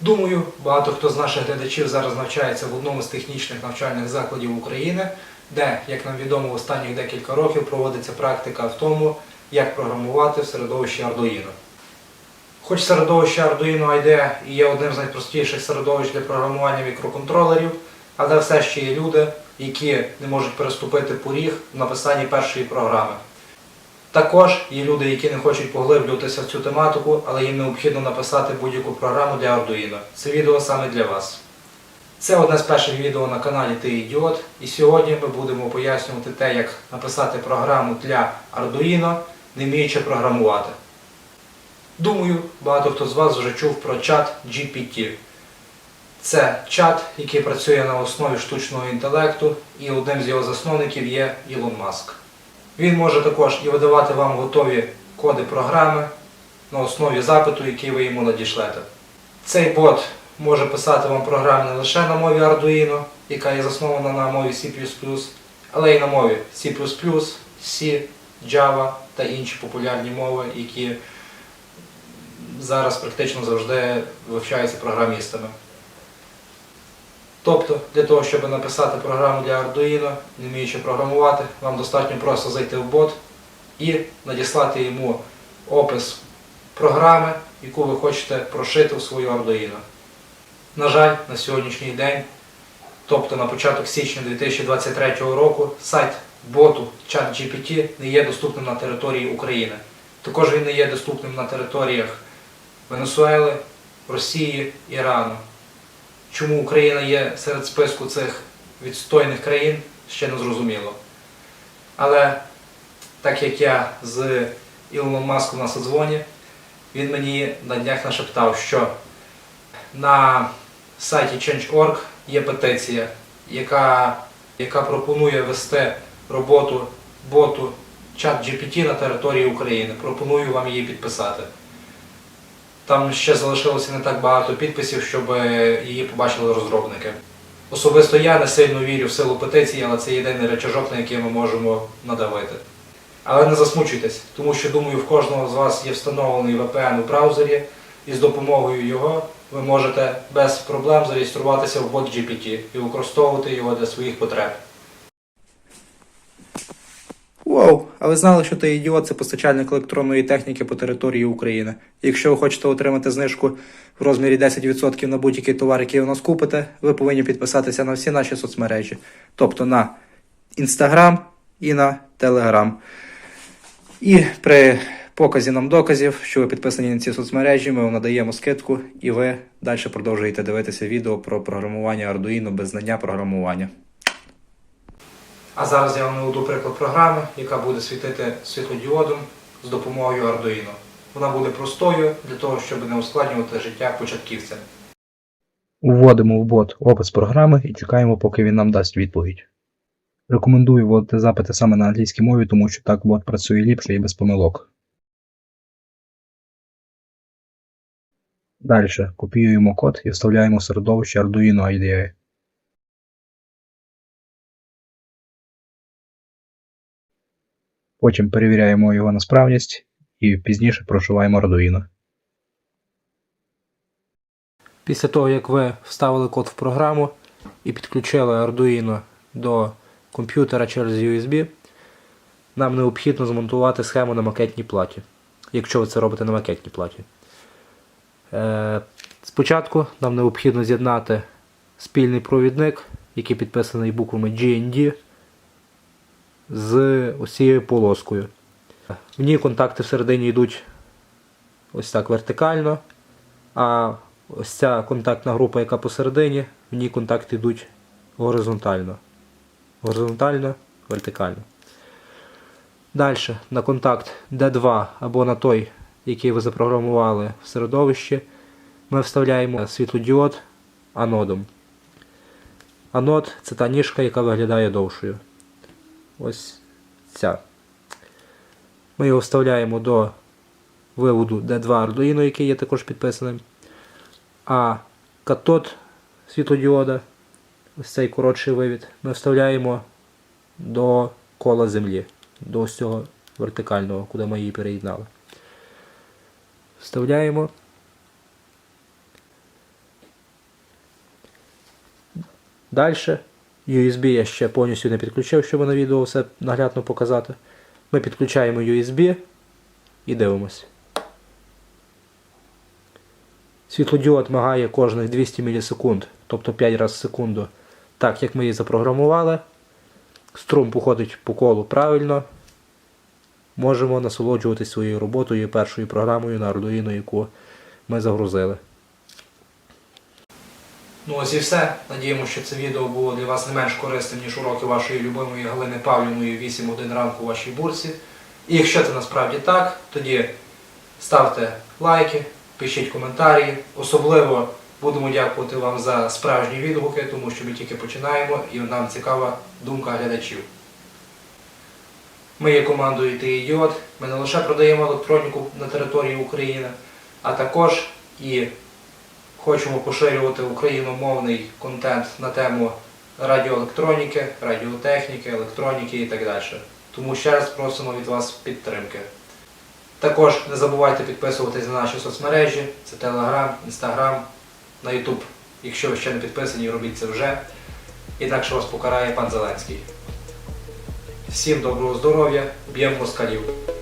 Думаю, багато хто з наших глядачів зараз навчається в одному з технічних навчальних закладів України, де, як нам відомо, в останніх декілька років проводиться практика в тому, як програмувати в середовищі Arduino. Хоч середовище Arduino IDE і є одним з найпростіших середовищ для програмування мікроконтролерів, але все ще є люди, які не можуть переступити поріг в написанні першої програми. Також є люди, які не хочуть поглиблюватися в цю тематику, але їм необхідно написати будь-яку програму для Arduino. Це відео саме для вас. Це одне з перших відео на каналі Ти Ідіот, і сьогодні ми будемо пояснювати те, як написати програму для Arduino, не вміючи програмувати. Думаю, багато хто з вас вже чув про чат GPT. Це чат, який працює на основі штучного інтелекту, і одним з його засновників є Ілон Маск. Він може також і видавати вам готові коди програми на основі запиту, який ви йому надішлете. Цей бот може писати вам програми не лише на мові Arduino, яка є заснована на мові C++, але й на мові C++, C, Java та інші популярні мови, які зараз практично завжди вивчаються програмістами. Тобто, для того, щоб написати програму для Arduino, не вміючи програмувати, вам достатньо просто зайти в бот і надіслати йому опис програми, яку ви хочете прошити в свою Arduino. На жаль, на сьогоднішній день, тобто на початок січня 2023 року, сайт боту ChatGPT не є доступним на території України. Також він не є доступним на територіях Венесуели, Росії, Ірану. Чому Україна є серед списку цих відстойних країн, ще не зрозуміло. Але так як я з Ілоном Маском на содзвоні, він мені на днях нашептав, що на сайті Change.org є петиція, яка, яка пропонує вести роботу боту чат GPT на території України. Пропоную вам її підписати. Там ще залишилося не так багато підписів, щоб е, її побачили розробники. Особисто я не сильно вірю в силу петиції, але це єдиний речажок, на який ми можемо надавити. Але не засмучуйтесь, тому що думаю, в кожного з вас є встановлений VPN у браузері, і з допомогою його ви можете без проблем зареєструватися в бот GPT і використовувати його для своїх потреб. Воу, а ви знали, що ти ідіот це постачальник електронної техніки по території України. Якщо ви хочете отримати знижку в розмірі 10% на будь-який товар, який у нас купите, ви повинні підписатися на всі наші соцмережі, тобто на Instagram і на Telegram. І при показі нам доказів, що ви підписані на ці соцмережі, ми вам надаємо скидку, і ви далі продовжуєте дивитися відео про програмування Arduino без знання програмування. А зараз я вам наведу приклад програми, яка буде світити світлодіодом з допомогою Arduino. Вона буде простою для того, щоб не ускладнювати життя початківцям. Вводимо в бот опис програми і чекаємо, поки він нам дасть відповідь. Рекомендую вводити запити саме на англійській мові, тому що так бот працює ліпше і без помилок. Далі копіюємо код і вставляємо середовище Arduino IDE. Потім перевіряємо його на справність і пізніше прошиваємо Arduino. Після того, як ви вставили код в програму і підключили Arduino до комп'ютера через USB, нам необхідно змонтувати схему на макетній платі, якщо ви це робите на макетній платі. Е, Спочатку нам необхідно з'єднати спільний провідник, який підписаний буквами GND, з усією полоскою. В ній контакти всередині йдуть ось так вертикально, а ось ця контактна група, яка посередині, в ній контакти йдуть горизонтально. Горизонтально, вертикально. Далі на контакт D2 або на той, який ви запрограмували в середовищі, ми вставляємо світлодіод анодом. Анод це та ніжка, яка виглядає довшою ось ця. Ми його вставляємо до виводу D2 Arduino, який є також підписаним. А катод світлодіода, ось цей коротший вивід, ми вставляємо до кола землі, до ось цього вертикального, куди ми її переєднали. Вставляємо. Далі. USB я ще повністю не підключив, щоб на відео все наглядно показати. Ми підключаємо USB і дивимось. Світлодіод мигає кожних 200 мілісекунд, тобто 5 разів в секунду, так як ми її запрограмували. Струм походить по колу правильно. Можемо насолоджуватись своєю роботою першою програмою на Arduino, яку ми загрузили. Ну ось і все. Надіємося, що це відео було для вас не менш корисним, ніж уроки вашої любимої Галини Павлівної 8.1 ранку у вашій бурсі. І якщо це насправді так, тоді ставте лайки, пишіть коментарі. Особливо будемо дякувати вам за справжні відгуки, тому що ми тільки починаємо і нам цікава думка глядачів. Ми є командою «Ти-Ідіот». Ми не лише продаємо електроніку на території України, а також і хочемо поширювати україномовний контент на тему радіоелектроніки, радіотехніки, електроніки і так далі. Тому ще раз просимо від вас підтримки. Також не забувайте підписуватись на наші соцмережі, це Telegram, Instagram, на YouTube. Якщо ви ще не підписані, робіть це вже. Інакше вас покарає пан Зеленський. Всім доброго здоров'я, б'ємо москалів.